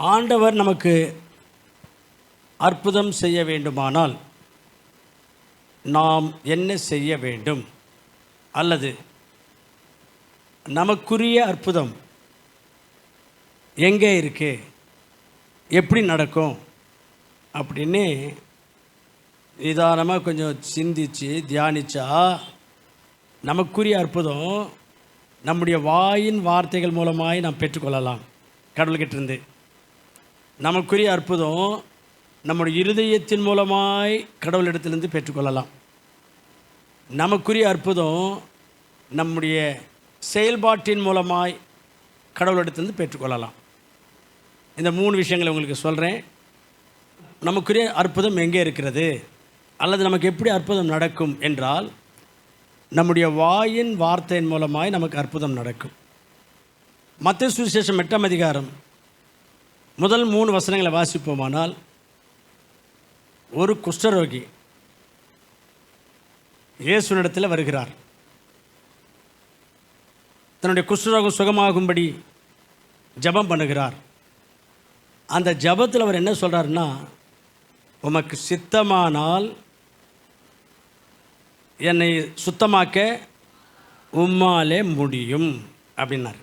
ஆண்டவர் நமக்கு அற்புதம் செய்ய வேண்டுமானால் நாம் என்ன செய்ய வேண்டும்? அல்லது நமக்குரிய அற்புதம் எங்கே இருக்கு? எப்படி நடக்கும்? அப்படின்னு நிதானமாக கொஞ்சம் சிந்திச்சு தியானித்தா நமக்குரிய அற்புதம் நம்முடைய வாயின் வார்த்தைகள் மூலமாய் நாம் பெற்றுக்கொள்ளலாம். கடவுள்கிட்டிருந்து நமக்குரிய அற்புதம் நம்முடைய இருதயத்தின் மூலமாய் கடவுளிடத்திலிருந்து பெற்றுக்கொள்ளலாம். நமக்குரிய அற்புதம் நம்முடைய செயல்பாட்டின் மூலமாய் கடவுளிடத்திலிருந்து பெற்றுக்கொள்ளலாம். இந்த மூணு விஷயங்களை உங்களுக்கு சொல்கிறேன் நமக்குரிய அற்புதம் எங்கே இருக்கிறது? அல்லது நமக்கு எப்படி அற்புதம் நடக்கும் என்றால் நம்முடைய வாயின் வார்த்தையின் மூலமாய் நமக்கு அற்புதம் நடக்கும். மத்திய சுவிசேஷம் எட்டாம் அதிகாரம் முதல் மூணு வசனங்களை வாசிப்போமானால் ஒரு குஷ்டரோகி இயேசுனிடத்தில் வருகிறார். தன்னுடைய குஷ்டரோகம் சுகமாகும்படி ஜெபம் பண்ணுகிறார். அந்த ஜெபத்தில் அவர் என்ன சொல்கிறாருன்னா உமக்கு சித்தமானால் என்னை சுத்தமாக்க உம்மாலே முடியும் அப்படின்னார்.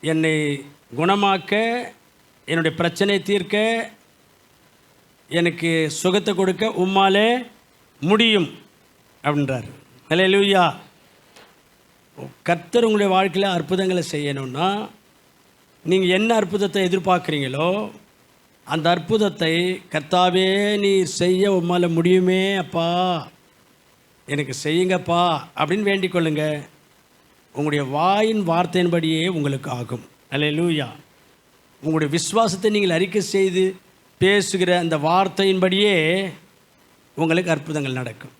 என்னை குணமாக்க என்னுடைய பிரச்சனை தீர்க்க எனக்கு சுகத்தை கொடுக்க உம்மாலே முடியும் அப்படின்றார். ஹalleluya. கர்த்தர் உங்களுடைய வாழ்க்கையில் அற்புதங்களை செய்யணும்னா நீங்கள் என்ன அற்புதத்தை எதிர்பார்க்குறீங்களோ அந்த அற்புதத்தை கர்த்தாவே நீ செய்ய உம்மால் முடியுமே அப்பா. எனக்கு செய்யுங்கப்பா அப்படின்னு வேண்டிக் கொள்ளுங்கள் உங்களுடைய வாயின் வார்த்தையின்படியே உங்களுக்கு ஆகும். அல்ல லூயா உங்களுடைய விசுவாசத்தை நீங்கள் அறிக்கை செய்து பேசுகிற அந்த வார்த்தையின்படியே உங்களுக்கு அற்புதங்கள் நடக்கும்.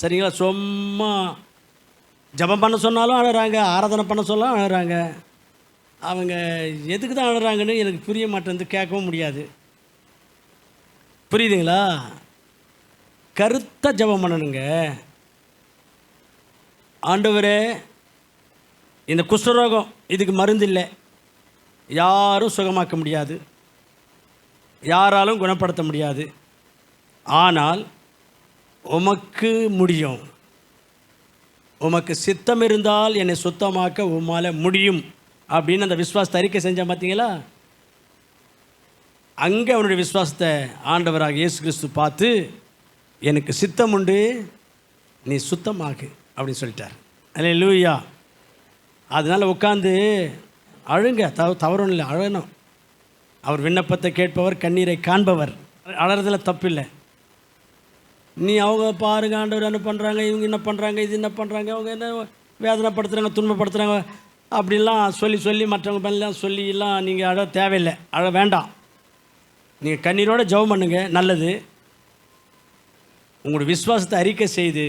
சரிங்களா? சும்மா ஜெபம் பண்ண சொன்னாலும் அழுறாங்க ஆராதனை பண்ண சொன்னாலும் அழுறாங்க. அவங்க எதுக்கு தான் அழுறாங்கன்னு எனக்கு புரிய மாட்டேன் கேட்கவும் முடியாது. புரியுதுங்களா? கருத்த ஜெபம் பண்ணணுங்க. ஆண்டவரே இந்த குஷ்டரோகம் இதுக்கு மருந்து இல்லை. யாரும் சுகமாக்க முடியாது. யாராலும் குணப்படுத்த முடியாது. ஆனால் உமக்கு முடியும். உமக்கு சித்தம் இருந்தால் என்னை சுத்தமாக்க உம்மால் முடியும். அப்படின்னு அந்த விஸ்வாசத்தை அறிக்கை செஞ்சால் பார்த்தீங்களா? அங்கே அவனுடைய விஸ்வாசத்தை ஆண்டவராக இயேசு கிறிஸ்து பார்த்து எனக்கு சித்தம் உண்டு நீ சுத்தமாகு. அப்படின்னு சொல்லிட்டார். அல்ல லூயா அதனால் உட்காந்து அழுங்க. தவ தவறும் இல்லை அழணும். அவர் விண்ணப்பத்தை கேட்பவர் கண்ணீரை காண்பவர். அழறதுல தப்பில்லை. நீ அவங்க பாருங்க ஆண்டவர் என்ன பண்ணுறாங்க இவங்க என்ன பண்ணுறாங்க இது என்ன பண்ணுறாங்க அவங்க என்ன வேதனைப்படுத்துகிறாங்க துன்பப்படுத்துகிறாங்க அப்படிலாம் சொல்லி சொல்லி மற்றவங்க மேலாம் சொல்லிலாம் நீங்கள் அழ தேவையில்லை. அழ வேண்டாம். நீங்கள் கண்ணீரோட ஜெபம் பண்ணுங்க நல்லது. உங்களுடைய விசுவாசத்தை அறிக்கை செய்து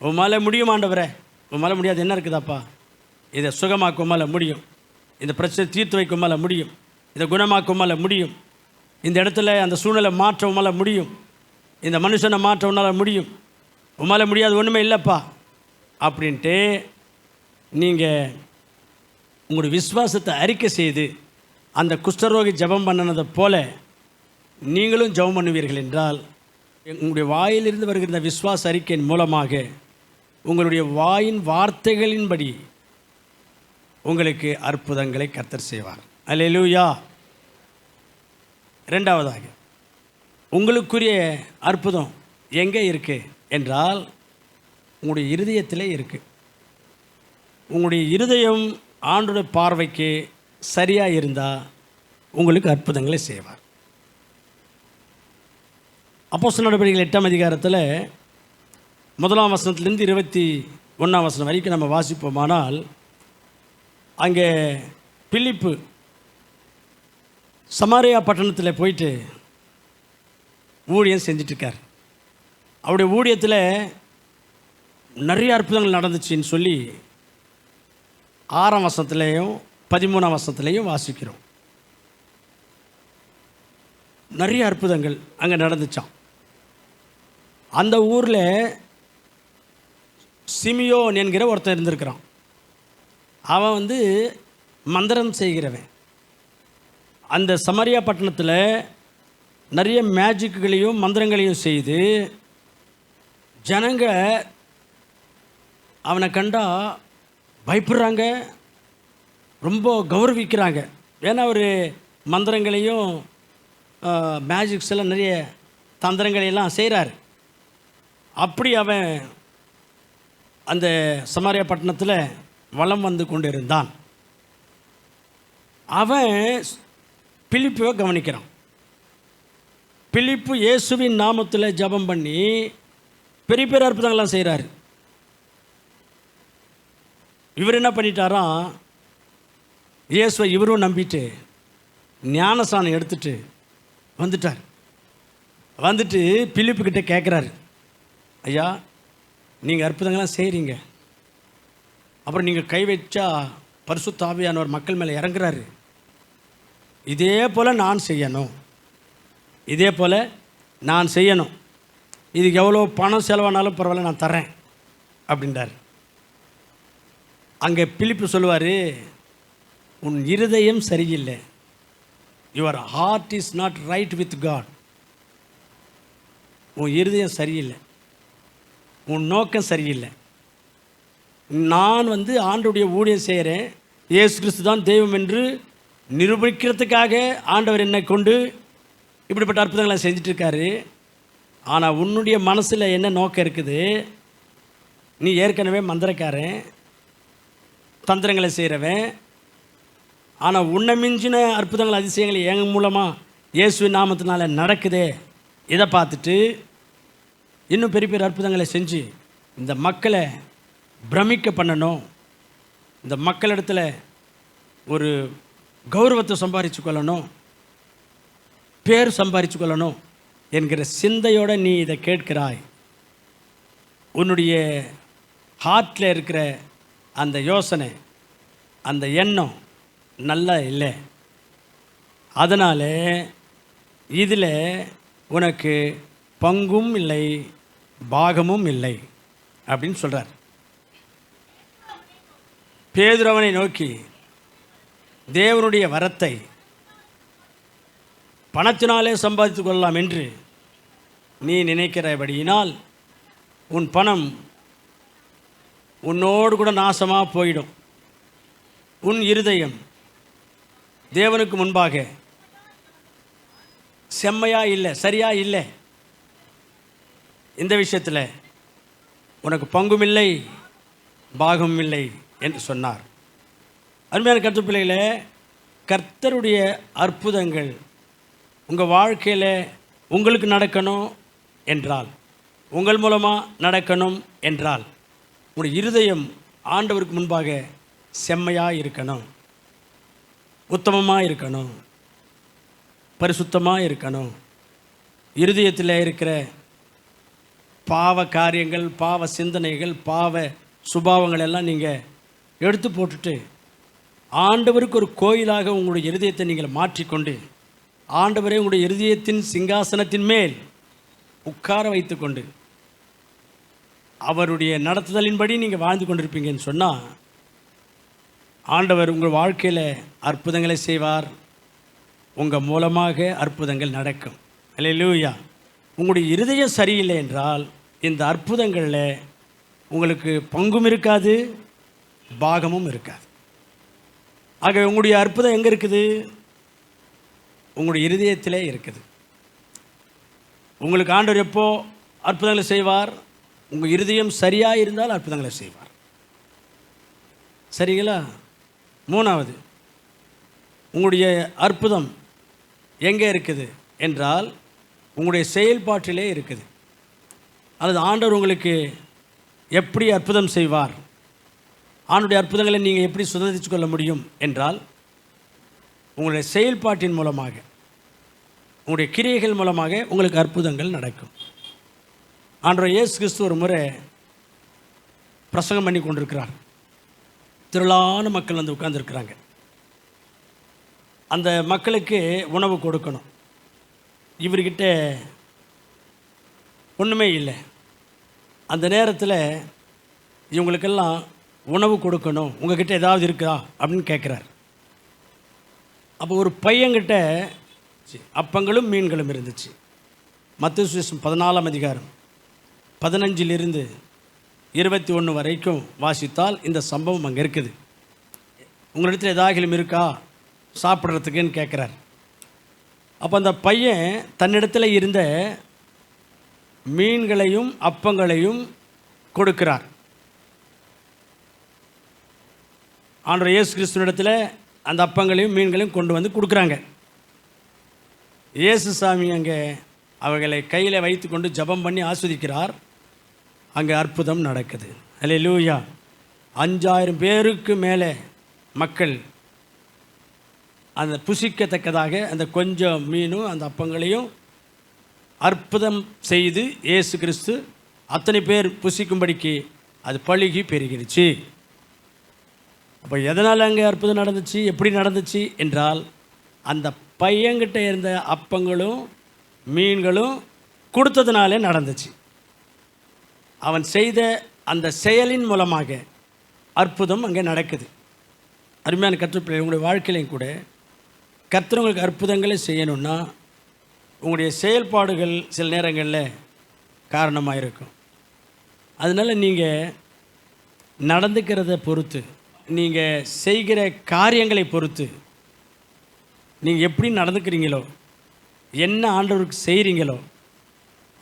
உமால முடியுமாண்டவரே ஆண்டவரே. முடியாது. என்ன இருக்குதாப்பா? இதை சுகமாக்க உம்மால முடியும். இந்த பிரச்சனை தீர்த்து வைக்க உம்மால முடியும். இதை குணமாக்க உம்மால முடியும். இந்த இடத்துல அந்த சூழ்நிலை மாற்ற உம்மால முடியும். இந்த மனுஷனை மாற்ற உன்னால் முடியும். உம்மால முடியாது ஒன்றுமே இல்லைப்பா. அப்படின்ட்டு நீங்கள் உங்களுடைய விசுவாசத்தை அறிக்கை செய்து அந்த குஷ்டரோகி ஜெபம் பண்ணினதை போல நீங்களும் ஜெபம் பண்ணுவீர்கள் என்றால் உங்களுடைய வாயிலிருந்து வருகிற இந்த அறிக்கையின் மூலமாக உங்களுடைய வாயின் வார்த்தைகளின்படி உங்களுக்கு அற்புதங்களை கர்த்தர் செய்வார். அலெலுயா ரெண்டாவதாக உங்களுக்குரிய அற்புதம் எங்கே இருக்குது என்றால் உங்களுடைய இருதயத்திலே இருக்குது உங்களுடைய இருதயம் ஆண்டுடைய பார்வைக்கு சரியாக இருந்தால் உங்களுக்கு அற்புதங்களை செய்வார். அப்போஸ் நடவடிக்கைகள் எட்டாம் அதிகாரத்தில் முதலாம் வசனத்துலேருந்து இருபத்தி ஒன்றாம் வசனம் வரைக்கும் நம்ம வாசிப்போமானால் அங்கே பிலிப்பு சமாரியா பட்டணத்தில் போயிட்டு ஊழியம் செஞ்சிட்ருக்கார். அவருடைய ஊழியத்தில் நிறைய அற்புதங்கள் நடந்துச்சுன்னு சொல்லி ஆறாம் வசத்துலேயும் பதிமூணாம் வசனத்துலேயும் வாசிக்கிறோம். நிறைய அற்புதங்கள் அங்கே நடந்துச்சான் அந்த ஊரில் சிமியோன் என்கிற ஒருத்தன் இருந்திருக்கிறான். அவன் வந்து மந்திரம் செய்கிறவன். அந்த சமரியா பட்டணத்தில் நிறைய மேஜிக்குகளையும் மந்திரங்களையும் செய்து ஜனங்க அவனை கண்டா பயப்படுறாங்க ரொம்ப கௌரவிக்கிறாங்க. ஏன்னா அவர் மந்திரங்களையும் மேஜிக்ஸ் எல்லாம் நிறைய தந்திரங்களையெல்லாம் செய்கிறாரு அப்படி அவன் அந்த சமாரியா பட்டணத்தில் வளம் வந்து கொண்டிருந்தான். அவன் பிலிப்புவை கவனிக்கிறான். பிலிப்பு இயேசுவின் நாமத்தில் ஜபம் பண்ணி பெரிய பெரிய அற்புதங்கள்லாம் செய்கிறாரு இவர் என்ன பண்ணிட்டாராம் இயேசுவை இவரும் நம்பிட்டு ஞானசானம் எடுத்துட்டு வந்துட்டார். வந்துட்டு பிலிப்புக்கிட்ட கேட்குறாரு ஐயா நீங்கள் அற்புதங்கள்லாம் செய்கிறீங்க அப்புறம் நீங்கள் கை வச்சா பரிசு தாவியானவர் மக்கள் மேலே இறங்குறாரு. இதே போல் நான் செய்யணும். இதே போல் நான் செய்யணும். இதுக்கு எவ்வளோ பணம் செலவானாலும் பரவாயில்ல நான் தரேன் அப்படின்றார். அங்கே பிலிப்பு சொல்லுவார் உன் இருதயம் சரியில்லை. Your heart is not right with God உன் இருதயம் சரியில்லை. உன் நோக்கம் சரியில்லை. நான் வந்து ஆண்டுடைய ஊழியம் செய்கிறேன். இயேசு கிறிஸ்து தான் தெய்வம் என்று நிரூபிக்கிறதுக்காக ஆண்டவர் என்னை கொண்டு இப்படிப்பட்ட அற்புதங்களை செஞ்சிட்ருக்காரு. ஆனால் உன்னுடைய மனசில் என்ன நோக்கம் இருக்குது? நீ ஏற்கனவே மந்திரக்காரன் தந்திரங்களை செய்கிறவன். ஆனால் உன்னை மிஞ்சின அற்புதங்கள் அதிசயங்கள் எங்கள் மூலமாக இயேசுவின் நாமத்தினால நடக்குதே. இதை பார்த்துட்டு இன்னும் பெரிய பெரிய அற்புதங்களை செஞ்சு இந்த மக்களை பிரமிக்க பண்ணணும். இந்த மக்களிடத்தில் ஒரு கௌரவத்தை சம்பாரித்து கொள்ளணும். பேர் சம்பாரித்து கொள்ளணும் என்கிற சிந்தையோட நீ இதை கேட்கிறாய். உன்னுடைய ஹார்ட்டில் இருக்கிற அந்த யோசனை அந்த எண்ணம் நல்லா இல்லை. அதனால் இதில் உனக்கு பங்கும் இல்லை. பாகமும் இல்லை அப்படின்னு சொல்கிறார் பேதுரவனை நோக்கி தேவனுடைய வரத்தை பணத்தினாலே சம்பாதித்து கொள்ளலாம் என்று நீ நினைக்கிறபடியினால் உன் பணம் உன்னோடு கூட நாசமாக போயிடும். உன் இருதயம் தேவனுக்கு முன்பாக செம்மையா இல்லை சரியா இல்லை. இந்த விஷயத்தில் உனக்கு பங்கும் இல்லை பாகமும் இல்லை என்று சொன்னார். அருமையான கருத்து பிள்ளைகளே கர்த்தருடைய அற்புதங்கள் உங்கள் வாழ்க்கையில் உங்களுக்கு நடக்கணும் என்றால் உங்கள் மூலமாக நடக்கணும் என்றால் உங்களுடைய இருதயம் ஆண்டவருக்கு முன்பாக செம்மையாக இருக்கணும் உத்தமமாக இருக்கணும் பரிசுத்தமாக இருக்கணும். இருதயத்தில் இருக்கிற பாவ காரியங்கள் பாவ சிந்தனைகள் பாவ சுபாவங்கள் எல்லாம் நீங்கள் எடுத்து போட்டுட்டு ஆண்டவருக்கு ஒரு கோயிலாக உங்களுடைய இருதயத்தை நீங்கள் மாற்றிக்கொண்டு ஆண்டவரை உங்களுடைய இருதயத்தின் சிங்காசனத்தின் மேல் உட்கார வைத்துக்கொண்டு அவருடைய நடத்துதலின்படி நீங்கள் வாழ்ந்து கொண்டிருப்பீங்கன்னு சொன்னால் ஆண்டவர் உங்கள் வாழ்க்கையில் அற்புதங்களை செய்வார். உங்கள் மூலமாக அற்புதங்கள் நடக்கும். அல்லேலூயா உங்களுடைய இருதயம் சரியில்லை என்றால் இந்த அற்புதங்களில் உங்களுக்கு பங்கும் இருக்காது பாகமும் இருக்காது. ஆகவே உங்களுடைய அற்புதம் எங்கே இருக்குது? உங்களுடைய இருதயத்திலே இருக்குது. உங்களுக்கு ஆண்டவர் எப்போ அற்புதங்களை செய்வார்? உங்கள் இருதயம் சரியாக இருந்தால் அற்புதங்களை செய்வார். சரிங்களா? மூணாவது உங்களுடைய அற்புதம் எங்கே இருக்குது? என்றால் உங்களுடைய செயல்பாட்டிலே இருக்குது. அல்லது ஆண்டவர் உங்களுக்கு எப்படி அற்புதம் செய்வார்? ஆண்டுடைய அற்புதங்களை நீங்கள் எப்படி சுதந்திரித்து கொள்ள முடியும் என்றால் உங்களுடைய செயல்பாட்டின் மூலமாக உங்களுடைய கிரியைகள் மூலமாக உங்களுக்கு அற்புதங்கள் நடக்கும். ஆண்டவர் இயேசு கிறிஸ்து ஒரு முறை பிரசங்கம் பண்ணி கொண்டிருக்கிறார். திரளான மக்கள் வந்து உட்கார்ந்துருக்கிறாங்க. அந்த மக்களுக்கு உணவு கொடுக்கணும். இவர்கிட்ட ஒன்றுமே இல்லை. அந்த நேரத்தில் இவங்களுக்கெல்லாம் உணவு கொடுக்கணும். உங்ககிட்ட ஏதாவது இருக்குதா அப்படின்னு கேட்குறார் அப்போ ஒரு பையன்கிட்ட அப்பங்களும் மீன்களும் இருந்துச்சு. மத்திய சுவிசம் பதினாலாம் அதிகாரம் பதினஞ்சிலிருந்து இருபத்தி ஒன்று வரைக்கும் வாசித்தால் இந்த சம்பவம் அங்கே இருக்குது. உங்களிடத்தில் ஏதாகிலும் இருக்கா? சாப்பிட்றதுக்குன்னு கேட்குறார் அப்போ அந்த பையன் தன்னிடத்தில் இருந்த மீன்களையும் அப்பங்களையும் கொடுக்கிறார். ஆண்டு இயேசு கிறிஸ்துவனிடத்தில் அந்த அப்பங்களையும் மீன்களையும் கொண்டு வந்து கொடுக்குறாங்க. இயேசு சாமி அங்கே அவர்களை கையில் வைத்துக்கொண்டு ஜெபம் பண்ணி ஆஸ்வதிக்கிறார். அங்கே அற்புதம் நடக்குது. அல்ல லூயா அஞ்சாயிரம் பேருக்கு மேலே மக்கள் அந்த புசிக்கத்தக்கதாக அந்த கொஞ்சம் மீனும் அந்த அப்பங்களையும் அற்புதம் செய்து இயேசு கிறிஸ்து அத்தனை பேர் புசிக்கும்படிக்கு அது பழுகி பெருகிடுச்சு அப்போ எதனால் அங்கே அற்புதம் நடந்துச்சு? எப்படி நடந்துச்சு? என்றால் அந்த பையன்கிட்ட இருந்த அப்பங்களும் மீன்களும் கொடுத்ததுனாலே நடந்துச்சு. அவன் செய்த அந்த செயலின் மூலமாக அற்புதம் அங்கே நடக்குது. அருமையான கற்றுப்பிள்ளை உங்களுடைய வாழ்க்கையிலையும் கூட கர்த்தர் உங்களுக்கு அற்புதங்களை செய்யணுன்னா உங்களுடைய செயல்பாடுகள் சில நேரங்களில் காரணமாக இருக்கும் அதனால் நீங்கள் நடந்துக்கிறத பொறுத்து நீங்கள் செய்கிற காரியங்களை பொறுத்து நீங்கள் எப்படி நடந்துக்கிறீங்களோ என்ன ஆண்டவருக்கு செய்கிறீங்களோ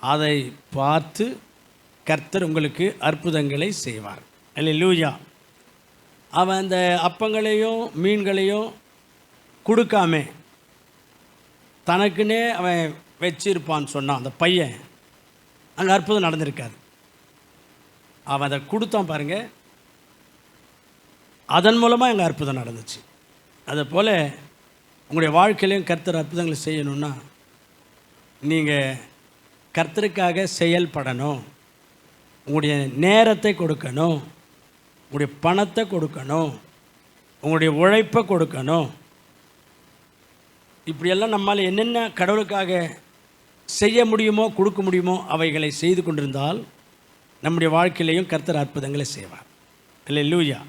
அதை பார்த்து கர்த்தர் உங்களுக்கு அற்புதங்களை செய்வார். இல்லை லூயா அவன் அந்த அப்பங்களையும் மீன்களையும் கொடுக்காம தனக்குன்னே அவன் வச்சிருப்பான்னு சொன்னான் அந்த பையன். அங்கே அற்புதம் நடந்திருக்காது. அவன் அதை கொடுத்தான் பாருங்கள் அதன் மூலமாக எங்கள் அற்புதம் நடந்துச்சு. அதை போல் உங்களுடைய வாழ்க்கையிலையும் கர்த்தர் அற்புதங்களை செய்யணும்னா நீங்கள் கர்த்தருக்காக செயல்படணும். உங்களுடைய நேரத்தை கொடுக்கணும். உங்களுடைய பணத்தை கொடுக்கணும். உங்களுடைய உழைப்பை கொடுக்கணும். இப்படியெல்லாம் நம்மால் என்னென்ன கடவுளுக்காக செய்ய முடியுமோ கொடுக்க முடியுமோ அவைகளை செய்து கொண்டிருந்தால் நம்முடைய வாழ்க்கையிலையும் கர்த்தர் அற்புதங்களை செய்வார். இல்லை லூயா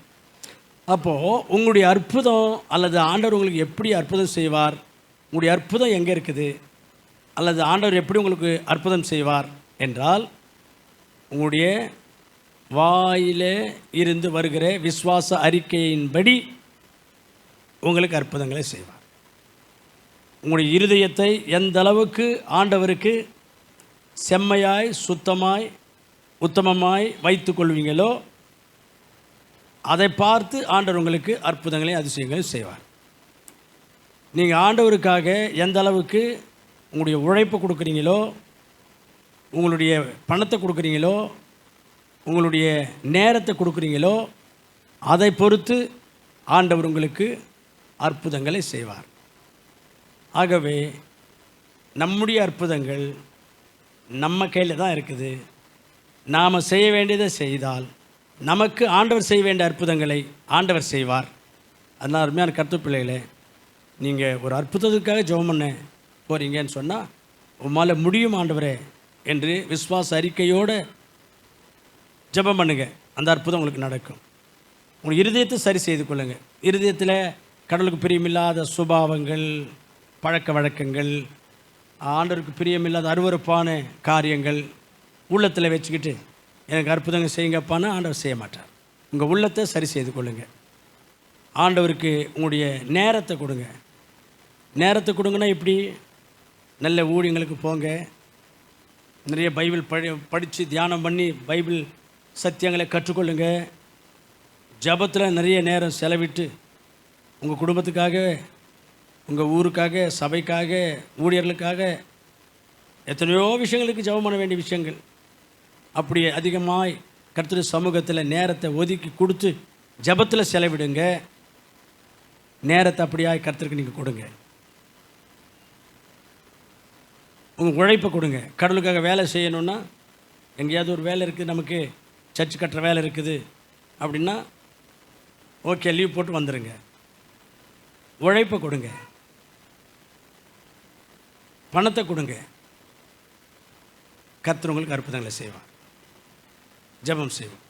அப்போது உங்களுடைய அற்புதம் அல்லது ஆண்டவர் உங்களுக்கு எப்படி அற்புதம் செய்வார்? உங்களுடைய அற்புதம் எங்கே இருக்குது? அல்லது ஆண்டவர் எப்படி உங்களுக்கு அற்புதம் செய்வார்? என்றால் உங்களுடைய வாயிலே இருந்து வருகிற விசுவாச அறிக்கையின்படி உங்களுக்கு அற்புதங்களை செய்வார். உங்களுடைய இருதயத்தை எந்த அளவுக்கு ஆண்டவருக்கு செம்மையாய் சுத்தமாய் உத்தமமாய் வைத்து கொள்வீங்களோ அதை பார்த்து ஆண்டவர் உங்களுக்கு அற்புதங்களையும் அதிசயங்களையும் செய்வார். நீங்கள் ஆண்டவருக்காக எந்த அளவுக்கு உங்களுடைய உழைப்பை கொடுக்குறீங்களோ உங்களுடைய பணத்தை கொடுக்குறீங்களோ உங்களுடைய நேரத்தை கொடுக்குறீங்களோ அதை பொறுத்து ஆண்டவர் உங்களுக்கு அற்புதங்களை செய்வார். ஆகவே நம்முடைய அற்புதங்கள் நம்ம கையில் தான் இருக்குது. நாம் செய்ய வேண்டியதை செய்தால் நமக்கு ஆண்டவர் செய்ய வேண்டிய அற்புதங்களை ஆண்டவர் செய்வார். அதனால் அருமையான கருத்து பிள்ளைகளே நீங்கள் ஒரு அற்புதத்துக்காக ஜெபம் பண்ண போகிறீங்கன்னு சொன்னால் உம்மால் முடியும் ஆண்டவரே என்று விஸ்வாச அறிக்கையோடு ஜெபம் பண்ணுங்கள் அந்த அற்புதம் உங்களுக்கு நடக்கும். உங்கள் இருதயத்தை சரி செய்து கொள்ளுங்கள் இருதயத்தில் கடலுக்கு பிரியமில்லாத சுபாவங்கள் பழக்க வழக்கங்கள் ஆண்டவருக்கு பிரியமில்லாத அருவருப்பான காரியங்கள் உள்ளத்தில் வச்சுக்கிட்டு எனக்கு அற்புதங்கள் செய்யுங்கப்பான்னு ஆண்டவர் செய்ய மாட்டார். உங்கள் உள்ளத்தை சரி செய்து கொள்ளுங்கள் ஆண்டவருக்கு உங்களுடைய நேரத்தை கொடுங்க. நேரத்தை கொடுங்கன்னா இப்படி நல்ல ஊழியங்களுக்கு போங்க. நிறைய பைபிள் படி படித்து தியானம் பண்ணி பைபிள் சத்தியங்களை கற்றுக்கொள்ளுங்க. ஜபத்தில் நிறைய நேரம் செலவிட்டு உங்கள் குடும்பத்துக்காக உங்கள் ஊருக்காக சபைக்காக ஊழியர்களுக்காக எத்தனையோ விஷயங்களுக்கு ஜெபம் பண்ண வேண்டிய விஷயங்கள். அப்படி அதிகமாய் கருத்துரு சமூகத்தில் நேரத்தை ஒதுக்கி கொடுத்து ஜபத்தில் செலவிடுங்க. நேரத்தை அப்படியாய் கருத்துருக்கு நீங்கள் கொடுங்க. உங்கள் உழைப்பை கொடுங்க. கடலுக்காக வேலை செய்யணுன்னா எங்கேயாவது ஒரு வேலை இருக்குது நமக்கு சர்ச் கட்டுற வேலை இருக்குது அப்படின்னா ஓகே லீவ் போட்டு வந்துடுங்க உழைப்பை கொடுங்க. பணத்தை கொடுங்க. கர்த்தர் உங்களுக்கு அற்புதங்களை செய்வார். ஜெபம் செய்வோம்.